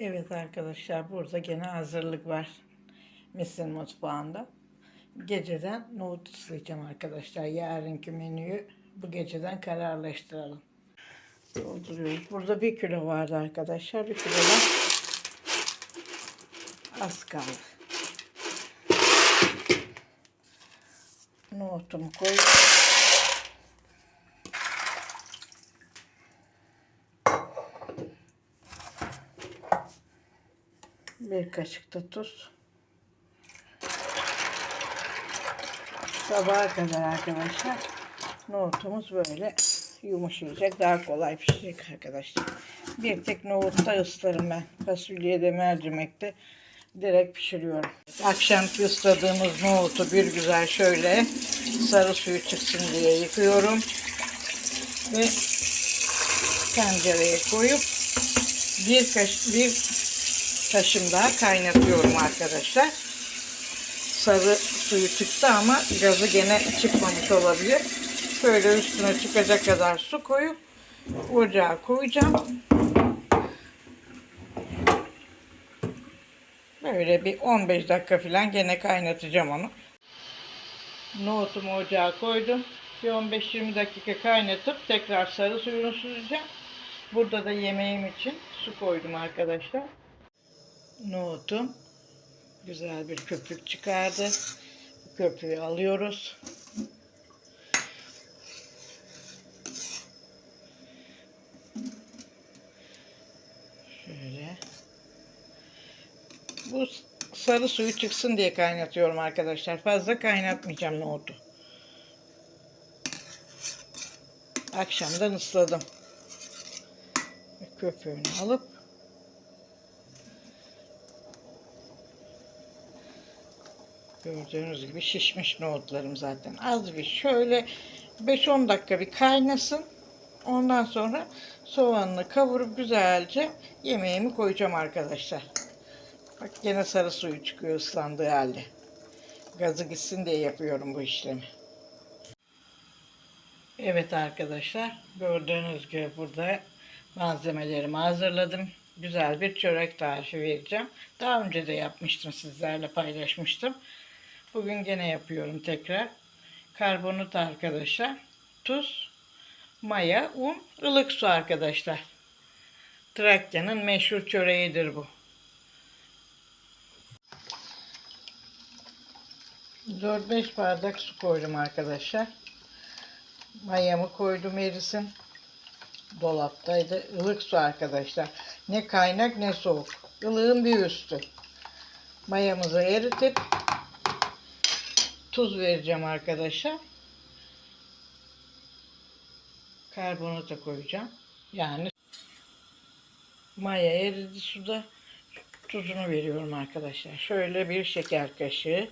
Evet arkadaşlar burada gene hazırlık var. Misin mutfağında. Geceden nohut ıslayacağım arkadaşlar. Yarınki menüyü bu geceden kararlaştıralım. Dolduruyoruz. Burada bir kilo vardı arkadaşlar. Bir kilodan az kaldı. Nohutumu koyuyorum. Bir kaşık da tuz. Sabaha kadar arkadaşlar nohutumuz böyle yumuşayacak. Daha kolay pişecek arkadaşlar. Bir tek nohutta ıslarım ben. Fasulyede mercimekte direkt pişiriyorum. Akşamki ısladığımız nohutu bir güzel şöyle sarı suyu çıksın diye yıkıyorum. Ve tencereye koyup bir kaş bir taşım daha kaynatıyorum arkadaşlar. Sarı suyu çıktı ama gazı gene çıkmamış olabilir. Şöyle üstüne çıkacak kadar su koyup ocağa koyacağım. Böyle bir 15 dakika falan gene kaynatacağım onu. Nohutumu ocağa koydum. Bir 15-20 dakika kaynatıp tekrar sarı suyunu süzeceğim. Burada da yemeğim için su koydum arkadaşlar nohutum güzel bir köpük çıkardı. Köpüğü alıyoruz. Şöyle. Bu sarı suyu çıksın diye kaynatıyorum arkadaşlar. Fazla kaynatmayacağım nohutu. Akşamdan ısladım. Köpüğünü alıp Gördüğünüz gibi şişmiş nohutlarım zaten. Az bir şöyle 5-10 dakika bir kaynasın. Ondan sonra soğanını kavurup güzelce yemeğimi koyacağım arkadaşlar. Bak yine sarı suyu çıkıyor ıslandığı halde. Gazı gitsin diye yapıyorum bu işlemi. Evet arkadaşlar gördüğünüz gibi burada malzemelerimi hazırladım. Güzel bir çörek tarifi vereceğim. Daha önce de yapmıştım sizlerle paylaşmıştım. Bugün gene yapıyorum tekrar. Karbonat arkadaşlar. Tuz, maya, un, ılık su arkadaşlar. Trakya'nın meşhur çöreğidir bu. 4-5 bardak su koydum arkadaşlar. Mayamı koydum erisin. Dolaptaydı. Ilık su arkadaşlar. Ne kaynak ne soğuk. Ilığın bir üstü. Mayamızı eritip tuz vereceğim arkadaşlar. Karbonata koyacağım. Yani maya eridi suda tuzunu veriyorum arkadaşlar. Şöyle bir şeker kaşığı.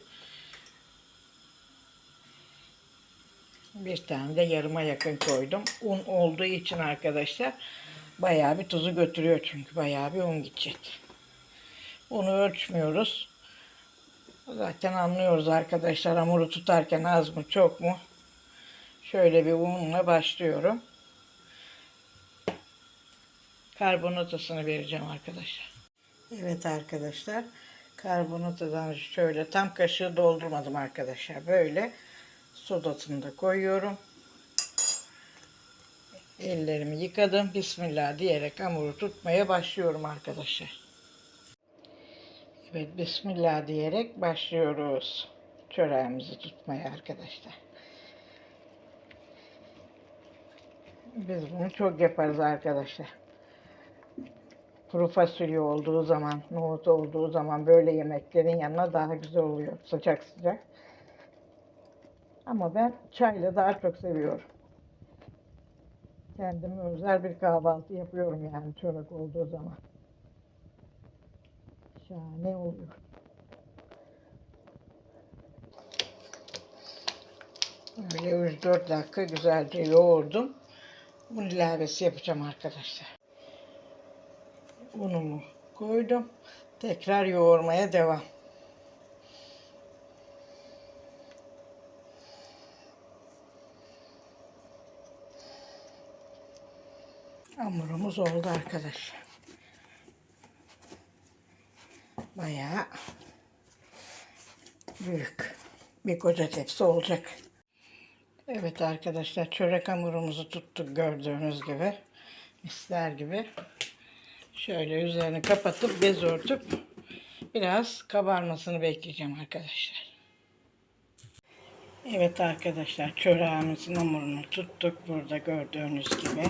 Bir tane de yarıma yakın koydum. Un olduğu için arkadaşlar bayağı bir tuzu götürüyor çünkü bayağı bir un gidecek. Unu ölçmüyoruz. Zaten anlıyoruz arkadaşlar hamuru tutarken az mı çok mu. Şöyle bir unla başlıyorum. Karbonatasını vereceğim arkadaşlar. Evet arkadaşlar. Karbonatadan şöyle tam kaşığı doldurmadım arkadaşlar. Böyle sodasını da koyuyorum. Ellerimi yıkadım. Bismillah diyerek hamuru tutmaya başlıyorum arkadaşlar. Evet Bismillah diyerek başlıyoruz. Çöreğimizi tutmaya arkadaşlar. Biz bunu çok yaparız arkadaşlar. Kuru fasulye olduğu zaman, nohut olduğu zaman böyle yemeklerin yanına daha güzel oluyor. Sıcak sıcak. Ama ben çayla daha çok seviyorum. Kendime özel bir kahvaltı yapıyorum yani çörek olduğu zaman. Şahane oluyor. Böyle 3-4 dakika güzelce yoğurdum. Un ilavesi yapacağım arkadaşlar. Unumu koydum. Tekrar yoğurmaya devam. Hamurumuz oldu arkadaşlar. Bayağı büyük bir koca tepsi olacak. Evet arkadaşlar çörek hamurumuzu tuttuk gördüğünüz gibi. Misler gibi. Şöyle üzerini kapatıp bez örtüp biraz kabarmasını bekleyeceğim arkadaşlar. Evet arkadaşlar çöreğimizin hamurunu tuttuk burada gördüğünüz gibi.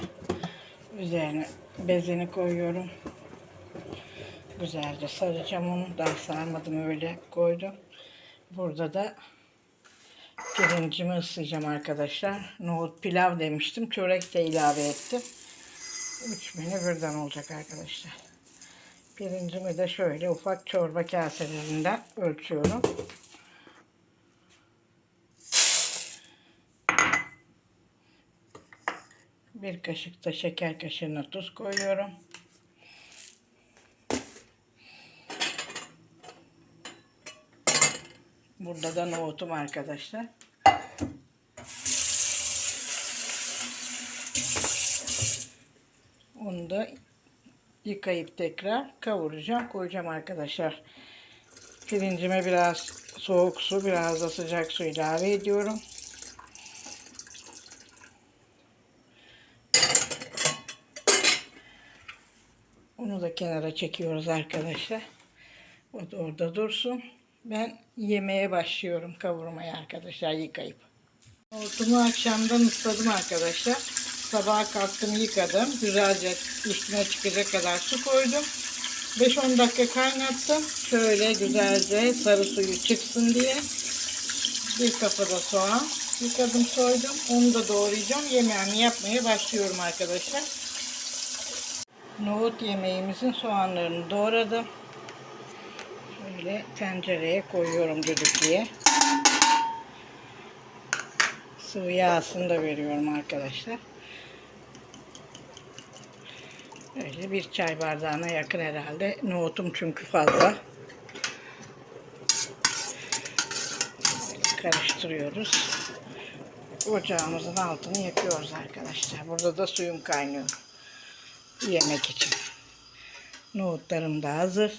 Üzerine bezini koyuyorum. Güzelce saracağım onu. Daha sarmadım öyle koydum. Burada da pirincimi ıslayacağım arkadaşlar. Nohut pilav demiştim. Çörek de ilave ettim. Üç menü birden olacak arkadaşlar. Pirincimi de şöyle ufak çorba kaselerinden ölçüyorum. Bir kaşık da şeker kaşığına tuz koyuyorum. Burada da nohutum arkadaşlar. Onu da yıkayıp tekrar kavuracağım, koyacağım arkadaşlar. Pirincime biraz soğuk su, biraz da sıcak su ilave ediyorum. Onu da kenara çekiyoruz arkadaşlar. O da orada dursun. Ben yemeğe başlıyorum kavurmaya arkadaşlar yıkayıp. Nohutumu akşamdan ısladım arkadaşlar. Sabaha kalktım yıkadım. Güzelce üstüne çıkacak kadar su koydum. 5-10 dakika kaynattım. Şöyle güzelce sarı suyu çıksın diye. Bir kafada soğan yıkadım soydum. Onu da doğrayacağım. Yemeğimi yapmaya başlıyorum arkadaşlar. Nohut yemeğimizin soğanlarını doğradım. Şöyle tencereye koyuyorum düdüklüye. Sıvı yağsını da veriyorum arkadaşlar. Böyle bir çay bardağına yakın herhalde. Nohutum çünkü fazla. Böyle karıştırıyoruz. Ocağımızın altını yakıyoruz arkadaşlar. Burada da suyum kaynıyor. Yemek için. Nohutlarım da hazır.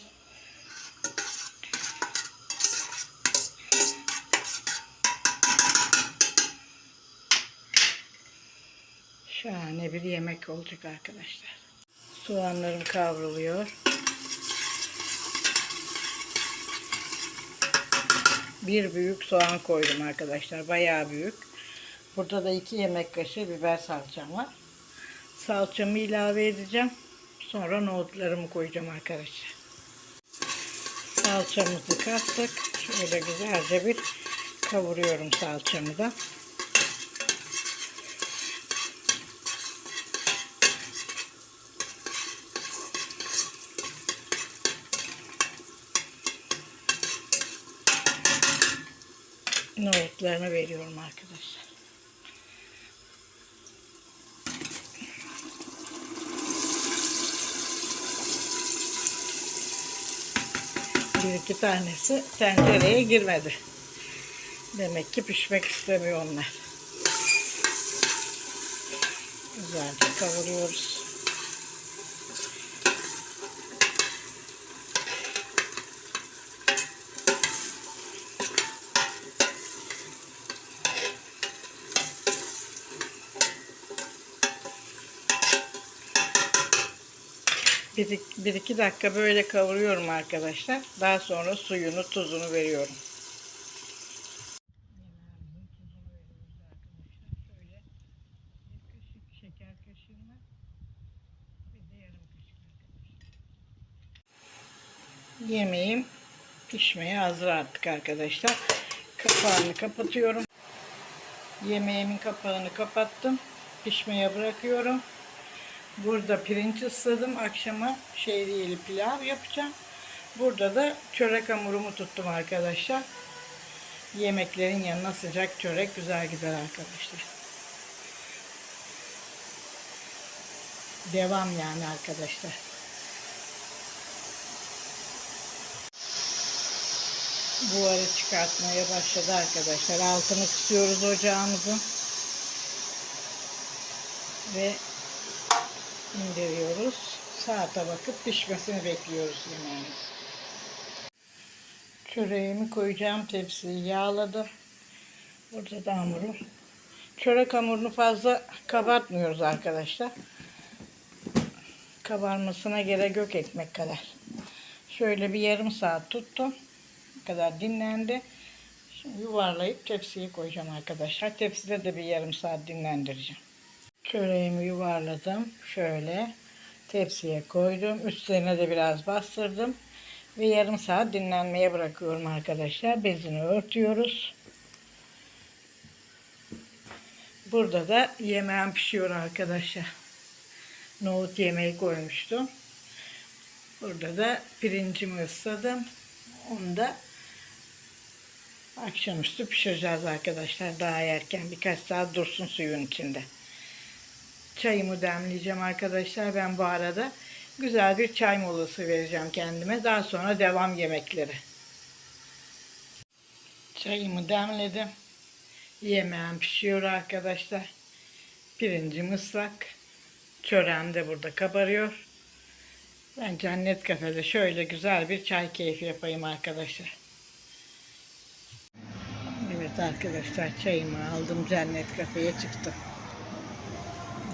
Şahane bir yemek olacak arkadaşlar. Soğanlarım kavruluyor. Bir büyük soğan koydum arkadaşlar. Bayağı büyük. Burada da iki yemek kaşığı biber salçam var. Salçamı ilave edeceğim. Sonra nohutlarımı koyacağım arkadaşlar. Salçamızı kattık. Şöyle güzelce bir kavuruyorum salçamı da. Nohutlarını veriyorum arkadaşlar. Bir iki tanesi tencereye girmedi. Demek ki pişmek istemiyor onlar. Güzelce kavuruyoruz. Bir, iki dakika böyle kavuruyorum arkadaşlar. Daha sonra suyunu, tuzunu veriyorum. Yemeğim pişmeye hazır artık arkadaşlar. Kapağını kapatıyorum. Yemeğimin kapağını kapattım. Pişmeye bırakıyorum. Burada pirinç ısladım. Akşama şehriyeli pilav yapacağım. Burada da çörek hamurumu tuttum arkadaşlar. Yemeklerin yanına sıcak çörek güzel gider arkadaşlar. Devam yani arkadaşlar. Buharı çıkartmaya başladı arkadaşlar. Altını kısıyoruz ocağımızın. Ve indiriyoruz. Saate bakıp pişmesini bekliyoruz yemeğimiz. Çöreğimi koyacağım tepsiyi yağladım. Burada da hamurum. Çörek hamurunu fazla kabartmıyoruz arkadaşlar. Kabarmasına gerek yok ekmek kadar. Şöyle bir yarım saat tuttum. Bu kadar dinlendi. Şimdi yuvarlayıp tepsiye koyacağım arkadaşlar. Tepside de bir yarım saat dinlendireceğim. Çöreğimi yuvarladım. Şöyle tepsiye koydum. Üstlerine de biraz bastırdım. Ve yarım saat dinlenmeye bırakıyorum arkadaşlar. Bezini örtüyoruz. Burada da yemeğim pişiyor arkadaşlar. Nohut yemeği koymuştum. Burada da pirincimi ısladım. Onu da akşamüstü pişireceğiz arkadaşlar. Daha erken birkaç saat dursun suyun içinde. Çayımı demleyeceğim arkadaşlar. Ben bu arada güzel bir çay molası vereceğim kendime. Daha sonra devam yemekleri. Çayımı demledim. Yemeğim pişiyor arkadaşlar. Pirincim ıslak. Çöreğim de burada kabarıyor. Ben cennet kafede şöyle güzel bir çay keyfi yapayım arkadaşlar. Evet arkadaşlar çayımı aldım cennet kafeye çıktım.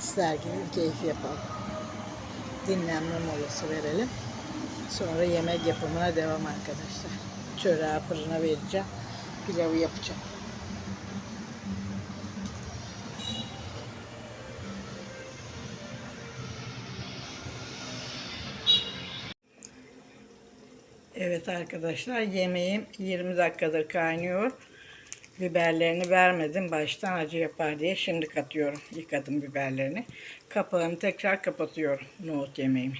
İster gibi keyif yapalım. Dinlenme molası verelim. Sonra yemek yapımına devam arkadaşlar. Çöreği fırına vereceğim. Pilavı yapacağım. Evet arkadaşlar yemeğim 20 dakikadır kaynıyor. Biberlerini vermedim baştan acı yapar diye şimdi katıyorum. Yıkadım biberlerini. Kapağını tekrar kapatıyorum nohut yemeğimin.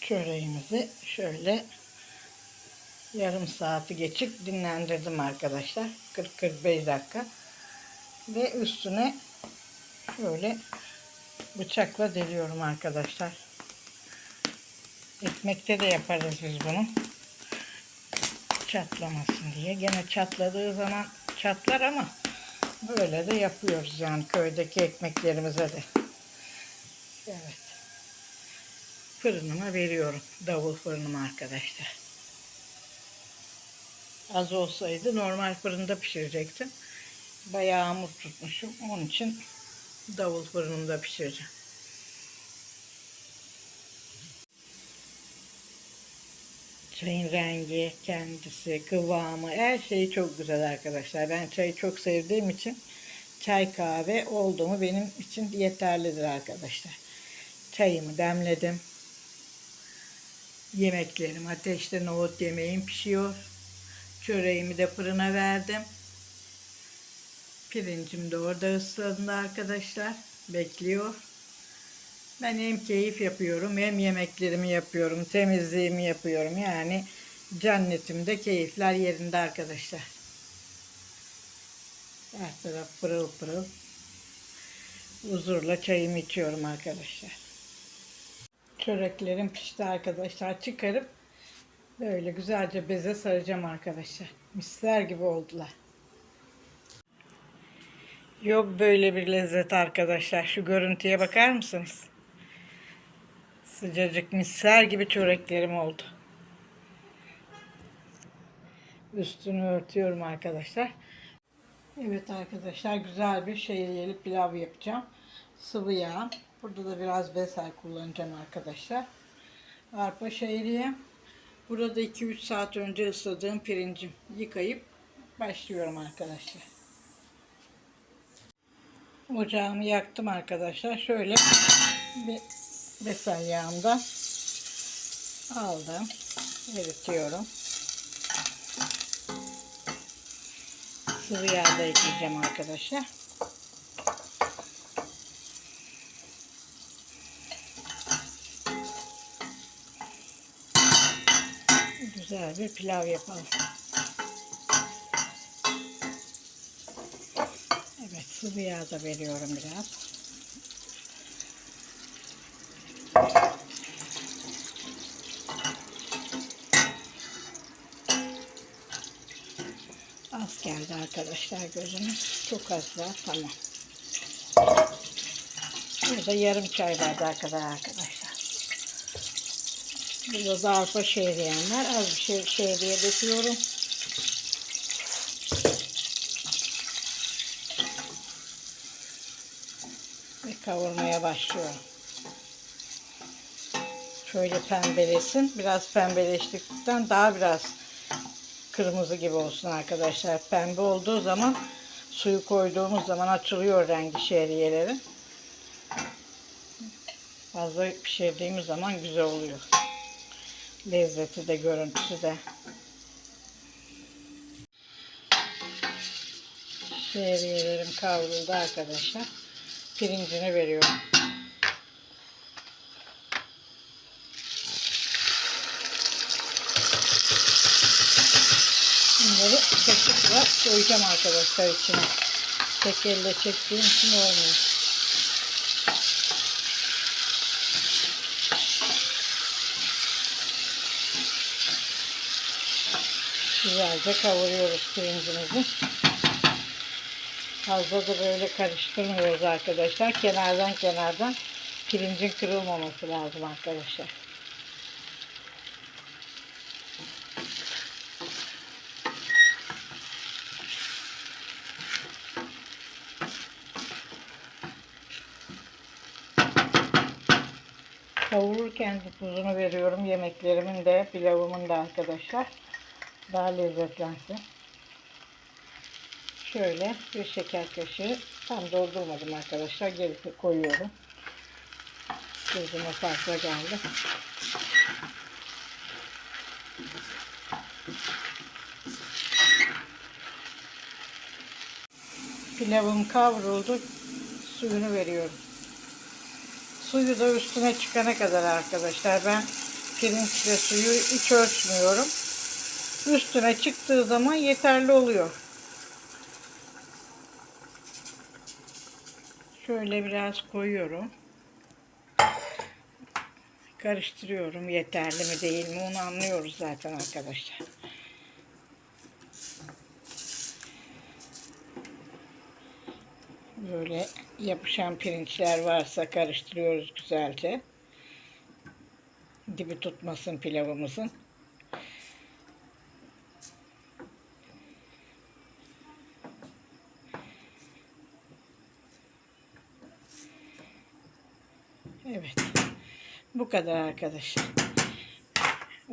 Çöreğimizi şöyle yarım saati geçip dinlendirdim arkadaşlar. 40-45 dakika. Ve üstüne şöyle bıçakla deliyorum arkadaşlar. Ekmekte de yaparız biz bunu. Çatlamasın diye. Gene çatladığı zaman çatlar ama böyle de yapıyoruz yani köydeki ekmeklerimize de. Evet. Fırınıma veriyorum. Davul fırınıma arkadaşlar. Az olsaydı normal fırında pişirecektim. Bayağı hamur tutmuşum. Onun için davul fırınımda pişireceğim. Çayın rengi, kendisi, kıvamı, her şeyi çok güzel arkadaşlar. Ben çayı çok sevdiğim için çay kahve oldu mu benim için yeterlidir arkadaşlar. Çayımı demledim. Yemeklerim ateşte nohut yemeğim pişiyor. Çöreğimi de fırına verdim. Pirincim de orada ıslandı arkadaşlar. Bekliyor. Ben hem keyif yapıyorum hem yemeklerimi yapıyorum, temizliğimi yapıyorum. Yani cennetimde keyifler yerinde arkadaşlar. Her taraf pırıl pırıl. Huzurla çayımı içiyorum arkadaşlar. Çöreklerim pişti arkadaşlar. Çıkarıp böyle güzelce beze saracağım arkadaşlar. Misler gibi oldular. Yok böyle bir lezzet arkadaşlar. Şu görüntüye bakar mısınız? Sıcacık misler gibi çöreklerim oldu. Üstünü örtüyorum arkadaşlar. Evet arkadaşlar güzel bir şehriyeli pilav yapacağım. Sıvı yağ. Burada da biraz beser kullanacağım arkadaşlar. Arpa şehriye. Burada 2-3 saat önce ısladığım pirincim. Yıkayıp başlıyorum arkadaşlar. Ocağımı yaktım arkadaşlar. Şöyle bir beser yağımdan aldım. Eritiyorum. Sıvı yağda ekleyeceğim arkadaşlar. Güzel bir pilav yapalım. Evet sıvı yağ da veriyorum biraz. Geldi arkadaşlar gözümüz. Çok az var. Tamam. Burada yarım çay bardağı kadar arkadaşlar. Burada da arpa şehriyenler. Az bir şey şehriye döküyorum. Ve kavurmaya başlıyorum. Şöyle pembelesin. Biraz pembeleştikten daha biraz kırmızı gibi olsun arkadaşlar. Pembe olduğu zaman suyu koyduğumuz zaman açılıyor rengi şehriyeleri. Fazla pişirdiğimiz zaman güzel oluyor. Lezzeti de görüntüsü de. Şehriyelerim kavruldu arkadaşlar. Pirincini veriyorum. Koyacağım arkadaşlar içine. Tek elle çektiğim için olmuyor. Güzelce kavuruyoruz pirincimizi. Fazla da böyle karıştırmıyoruz arkadaşlar. Kenardan kenardan pirincin kırılmaması lazım arkadaşlar. De tuzunu veriyorum yemeklerimin de pilavımın da arkadaşlar. Daha lezzetlensin. Şöyle bir şeker kaşığı tam doldurmadım arkadaşlar. Geri koyuyorum. Gözüme fazla geldi. Pilavım kavruldu. Suyunu veriyorum. Suyu da üstüne çıkana kadar arkadaşlar. Ben pirinçle suyu hiç ölçmüyorum. Üstüne çıktığı zaman yeterli oluyor. Şöyle biraz koyuyorum. Karıştırıyorum. Yeterli mi değil mi onu anlıyoruz zaten arkadaşlar. Böyle yapışan pirinçler varsa karıştırıyoruz güzelce. Dibi tutmasın pilavımızın. Evet. Bu kadar arkadaşlar.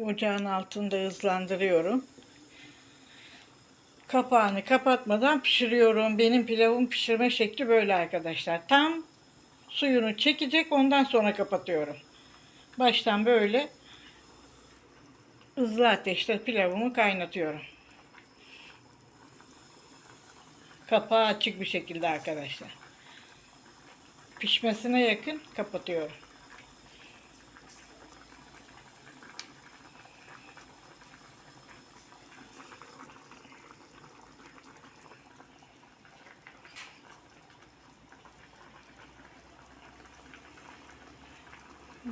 Ocağın altında hızlandırıyorum. Kapağını kapatmadan pişiriyorum. Benim pilavım pişirme şekli böyle arkadaşlar. Tam suyunu çekecek ondan sonra kapatıyorum. Baştan böyle hızlı ateşte pilavımı kaynatıyorum. Kapağı açık bir şekilde arkadaşlar. Pişmesine yakın kapatıyorum.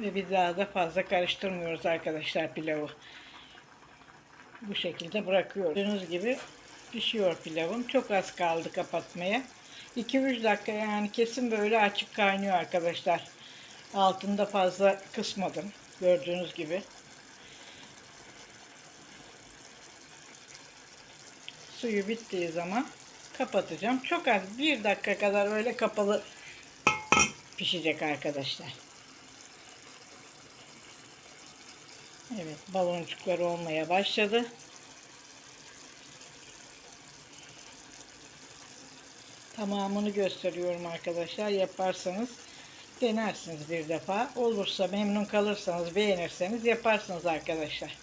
Ve bir daha da fazla karıştırmıyoruz arkadaşlar pilavı. Bu şekilde bırakıyoruz. Gördüğünüz gibi pişiyor pilavım. Çok az kaldı kapatmaya. 2-3 dakika yani kesin böyle açık kaynıyor arkadaşlar. Altında fazla kısmadım. Gördüğünüz gibi. Suyu bittiği zaman kapatacağım. Çok az bir dakika kadar öyle kapalı pişecek arkadaşlar. Evet baloncuklar olmaya başladı. Tamamını gösteriyorum arkadaşlar. Yaparsanız denersiniz bir defa. Olursa memnun kalırsanız beğenirseniz yaparsınız arkadaşlar.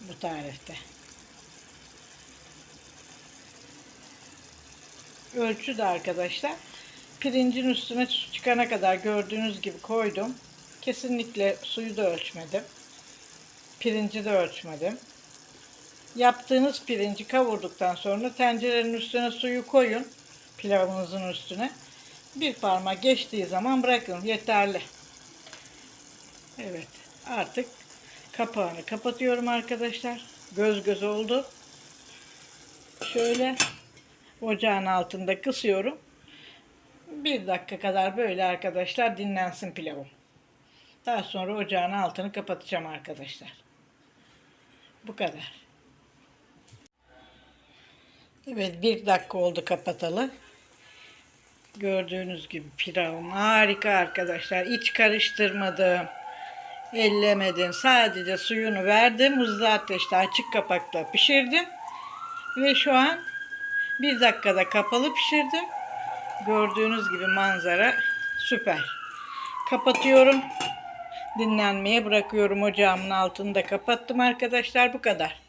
Bu tarifte. Ölçü de arkadaşlar pirincin üstüne su çıkana kadar gördüğünüz gibi koydum. Kesinlikle suyu da ölçmedim. Pirinci de ölçmedim. Yaptığınız pirinci kavurduktan sonra tencerenin üstüne suyu koyun. Pilavınızın üstüne. Bir parmak geçtiği zaman bırakın. Yeterli. Evet. Artık kapağını kapatıyorum arkadaşlar. Göz göz oldu. Şöyle ocağın altında kısıyorum. Bir dakika kadar böyle arkadaşlar dinlensin pilavım. Daha sonra ocağın altını kapatacağım arkadaşlar. Bu kadar. Evet bir dakika oldu kapatalı. Gördüğünüz gibi pilavım harika arkadaşlar. Hiç karıştırmadım. Ellemedim. Sadece suyunu verdim. Hızlı ateşte açık kapakla pişirdim. Ve şu an bir dakikada kapalı pişirdim. Gördüğünüz gibi manzara süper. Kapatıyorum. Dinlenmeye bırakıyorum. Ocağımın altını da kapattım arkadaşlar. Bu kadar.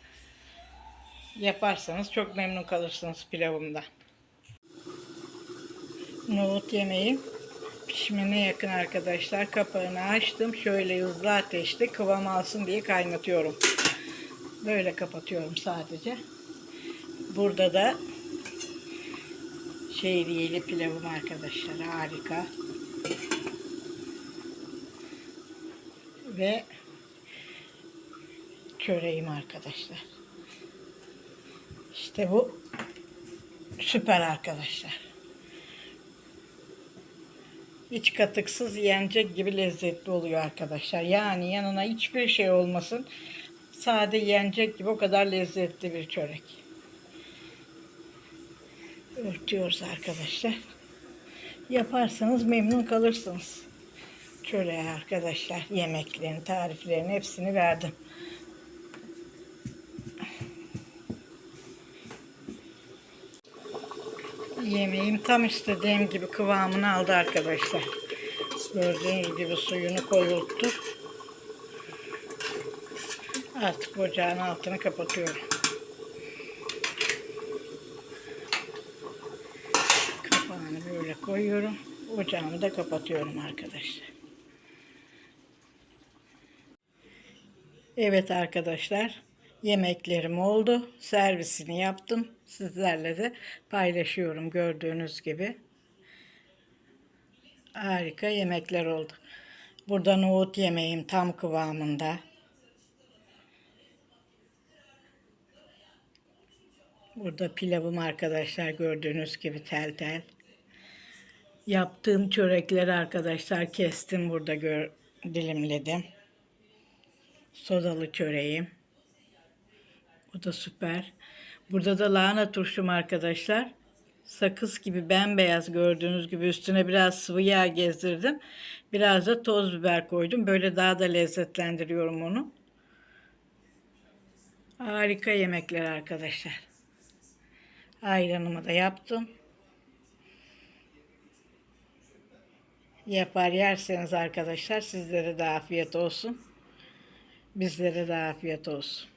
Yaparsanız çok memnun kalırsınız pilavımdan. Nohut yemeğim pişmene yakın arkadaşlar. Kapağını açtım. Şöyle hızlı ateşte kıvam alsın diye kaynatıyorum. Böyle kapatıyorum sadece. Burada da şehriyeli pilavım arkadaşlar. Harika. Ve çöreğim arkadaşlar. İşte bu süper arkadaşlar. Hiç katıksız yenecek gibi lezzetli oluyor arkadaşlar. Yani yanına hiçbir şey olmasın. Sade yenecek gibi o kadar lezzetli bir çörek. Örtüyoruz arkadaşlar. Yaparsanız memnun kalırsınız. Çöreği arkadaşlar yemeklerini, tariflerini hepsini verdim. Yemeğim tam istediğim gibi kıvamını aldı arkadaşlar. Gördüğünüz gibi suyunu koyulttu. Artık ocağın altını kapatıyorum. Kapağını böyle koyuyorum. Ocağımı da kapatıyorum arkadaşlar. Evet arkadaşlar. Yemeklerim oldu. Servisini yaptım. Sizlerle de paylaşıyorum gördüğünüz gibi. Harika yemekler oldu. Burada nohut yemeğim tam kıvamında. Burada pilavım arkadaşlar gördüğünüz gibi tel tel. Yaptığım çörekleri arkadaşlar kestim burada gör, dilimledim. Sodalı çöreğim. Bu da süper. Burada da lahana turşum arkadaşlar. Sakız gibi bembeyaz gördüğünüz gibi üstüne biraz sıvı yağ gezdirdim. Biraz da toz biber koydum. Böyle daha da lezzetlendiriyorum onu. Harika yemekler arkadaşlar. Ayranımı da yaptım. Yapar yerseniz arkadaşlar sizlere de afiyet olsun. Bizlere de afiyet olsun.